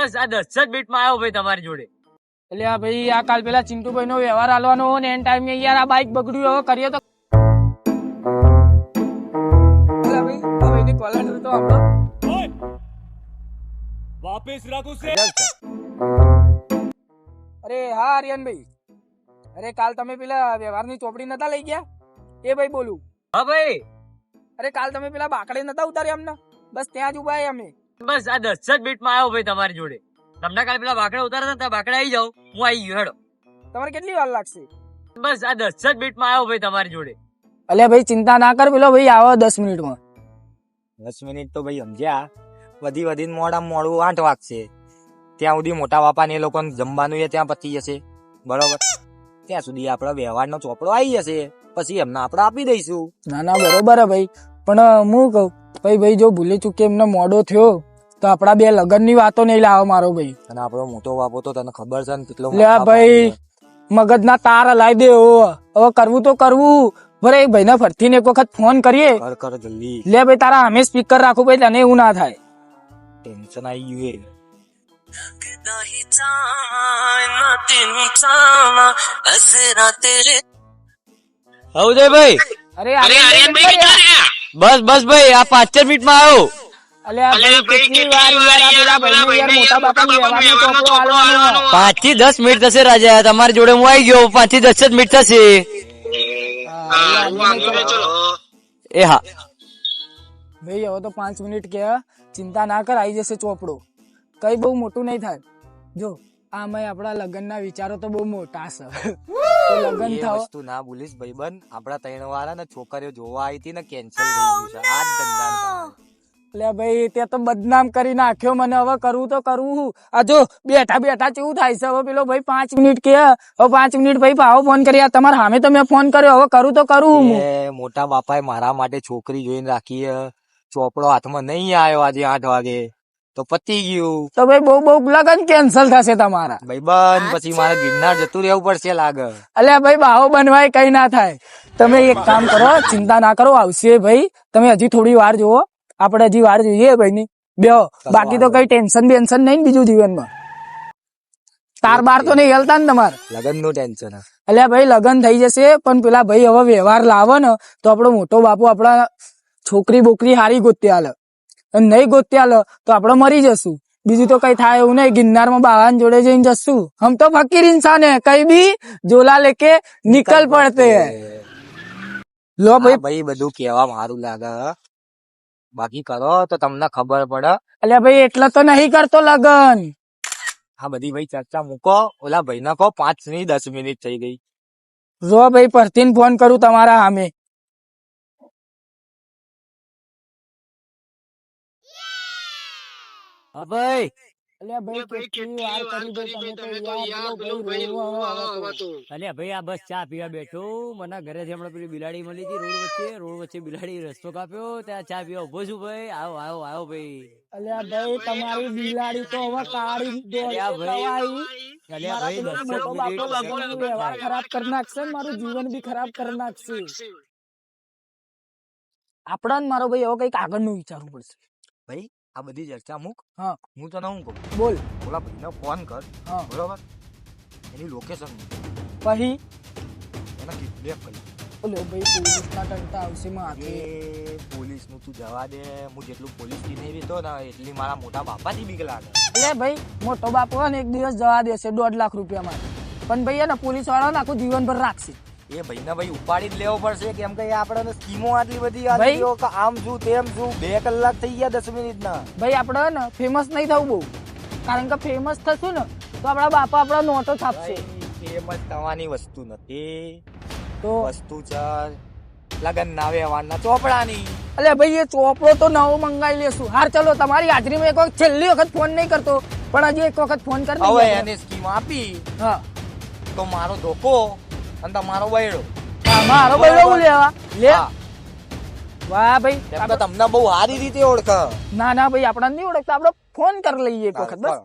બસ આ દસ જ મિનિટમાં આવ્યો ભાઈ તમારી જોડે. એટલે આ ભાઈ આ કાલ પેલા ચિંટુભાઈ નો વ્યવહાર હાલવાનો હોય ને એન ટાઈમે યાર આ બાઈક બગડ્યું હવે કરીએ તો અરે હા આર્યનભાઈ અરે કાલ તમે પેલા વ્યવહારની ચોપડી નતા લઈ ગયા? એ ભાઈ બોલું. હા ભાઈ. અરે કાલ તમે પેલા બાકડે નતા ઉતાર્યા અમને? બસ ત્યાં જ ઊભા અમે. બસ આ દસ જ મિનિટમાં આવ્યો ભાઈ તમારી જોડે. તમને કાલે પેલા બાકડા ઉતારતા હતા બાકડા આવી જાઓ હું આવી ગયો હેડો. તમારે કેટલી વાર લાગશે? બસ આ દસ જ મિનિટમાં આવ્યો ભાઈ તમારી જોડે. અલ્યા ભાઈ ચિંતા ના કર પેલો ભાઈ આવો દસ મિનિટમાં. દસ મિનિટ તો ભાઈ સમજ્યા. વધી વધીને મોડા મોડું આઠ વાગશે. ત્યાં સુધી મોટા બાપા ને એ લોકોને જમવાનું એ ત્યાં પતી જશે. બરોબર? ત્યાં સુધી આપડે વ્યવહારનો ચોપડો આવી જશે. પછી એમને આપણે આપી દઈશું. ના ના બરોબર હે ભાઈ. પણ હું કહું ભાઈ ભાઈ જો ભૂલી ચુકે એમને મોડો થયો તો આપડા બે લગનની વાતો નહીં લાવો મારો ભાઈ. અને આપડો મોટો બાપો તો તને ખબર છે ને કેટલો લે ભાઈ મગજ ના તાર હલાઈ દે હવે હવે કરવું તો કરવું. એ ભાઈ ને ફરતી ને એક વખત ફોન કરીએ. કર કર જલ્દી. લે ભાઈ તારા અમે સ્પીકર રાખું ભાઈ તને એવું ના થાય. ટેન્શન આવી ગયું એ. ભાઈ અરે બસ બસ ભાઈ આ પાંચ મિનિટમાં આવ્યો પાંચથી દસ મિનિટ થશે રાજા તમારી જોડે હું આવી ગયો પાંચથી દસ જ મિનિટ થશે. એ હા. ભાઈ હવે તો પાંચ મિનિટ કે ચિંતા ના કર આવી જશે ચોપડો. કઈ બહુ મોટું નહીં થાય. જો આમાં આપણા લગ્નના વિચારો તો બહુ મોટા છે. તો લગ્ન થાવ. વસ્તુ ના ભૂલીશ ભાઈબંધ. આપણા ત્રણ વાળા ને છોકરીઓ જોવા આવી હતી ને કેન્સલ થઈ ગયું છે. આ જ ધંધા એટલે ભાઈ તે તો બદનામ કરી નાખ્યો મને. હવે કરવું તો કરવું આ જો બેઠા બેઠા કેવું થાય છે? હવે પેલો ભાઈ પાંચ મિનિટ કે હવે પાંચ મિનિટ ભાઈ ભાવો ફોન કરી. આ તમારા સામે તો મેં ફોન કર્યો. હવે કરું તો કરું મોટા બાપાએ મારા માટે છોકરી જોઈને રાખી ચોપડો હાથમાં નહીં આવ્યો આજે આઠ વાગે. તો પતી ગયું. તો ભાઈ બહુ બહુ લગન કેન્સલ થશે તમારા. ભાઈ બન પછી મારે ગિરનાર જતું રહેવું પડશે લાગે. અલ્યા ભાઈ બાહો બનવાય કઈ ના થાય. તમે એક કામ કરો ચિંતા ના કરો. આવશે ભાઈ. તમે હજી થોડી વાર જુઓ. આપણે હજી વાર જોઈએ ભાઈ ની. બે બાકી તો કઈ ટેન્શન બેન્શન નહીં બીજું જીવનમાં. તાર બાર તો નહીં હેલતા ને તમારે. લગનનું ટેન્શન એટલે ભાઈ લગન થઈ જશે પણ પેલા ભાઈ હવે વ્યવહાર લાવે ને તો આપણો મોટો બાપુ આપણા છોકરી બોકરી હારી ગોતી લે અને નહીં ગોતી આલે તો આપણે મરી જશું. બીજું તો કઈ થાય એવું નહીં. ગિરનારમાં બાવાન જોડે જઈને જશું. હમ તો ફકીર ઇન્સાન હે કઈ બી જોલા લેકે નિકલ પડતે. હે લો ભાઈ. ભાઈ બધું કેવા મારું લાગે. બાકી કરો તો તમને ખબર પડે. એટલે ભાઈ એટલે તો નહીં કરતો લગન. આ બધી ભાઈ ચર્ચા મૂકો. ઓલા ભાઈ ના કહો પાંચની દસ મિનિટ થઈ ગઈ. જો ભાઈ પરથી ફોન કરું તમારા સામે. હા ભાઈ. અલ્યા ભાઈ કેટલી વાર કરી તમે તો યાર ભાઈ રોવો હવે તો. અલ્યા ભાઈ આ બસ ચા પીવા બેઠો મને ઘરેથી હમણાં પેલી બિલાડી મળી હતી રોડ વચ્ચે રોડ વચ્ચે બિલાડી રસ્તો કાપ્યો ત્યાં ચા પીવા ઊભો છું ભાઈ. આવો આવો આવો ભાઈ. અલ્યા ભાઈ તમારી બિલાડી તો હવે કાઢી અલ્યા ભાઈ. અલ્યા ભાઈ વ્યવહાર ખરાબ કરી નાખશે મારું જીવન બી ખરાબ કરી નાખશે. આપણા મારો ભાઈ એવો કંઈક આગળનું વિચારવું પડશે. ભાઈ આ બધી ચર્ચા મૂક. હા. હું તને હું કહું? બોલ. ઓલા ભાઈને ફોન કર. હા. બરોબર? એની લોકેશન પછી એને કિડનેપ કરી ઓલો ભાઈ પોલીસના ટંટા આવશે માથે. પોલીસનું તું જવા દે. હું જેટલું પોલીસથી નહીં રહેતો ને એટલી મારા મોટા બાપાથી બીક લાગે. એટલે ભાઈ મોટો બાપો ને એક દિવસ જવા દેશે દોઢ લાખ રૂપિયા માટે પણ ભાઈ એને પોલીસવાળા આખું જીવનભર રાખશે. એ ભાઈને ભાઈ ઉપાડી જ લેવો પડશે. કેમ કે આપણને સ્કીમો આટલી બધી આવી કે આમ શું તેમ શું બે કલાક થઈ ગયા દસ મિનિટ ના ભાઈ આપણે ને ફેમસ નહીં થવું બહુ. કારણ કે ફેમસ થશું ને તો આપણા બાપા આપણા નોટો છાપશે. ફેમસ થવાની વસ્તુ નથી. તો? વસ્તુ છે લગન ના વ્યવહારના ચોપડાની. અલે ભાઈ એ ચોપડો તો નવો મંગાવી લેશું. હાર ચલો તમારી હાજરીમાં એક વખત છેલ્લી વખત ફોન નહીં કરતો. પણ હજી એક વખત ફોન કરી હવે એને સ્કીમ આપી. હા. તો મારો ધોકો. અને તમારો બૈડો મારો ભાઈ હું લેવા. લે. વાહ ભાઈ તમને બહુ સારી રીતે ઓળખ. ના ના ભાઈ આપણને નહીં ઓળખતા. આપણે ફોન કરી લઈએ એક વખત બસ.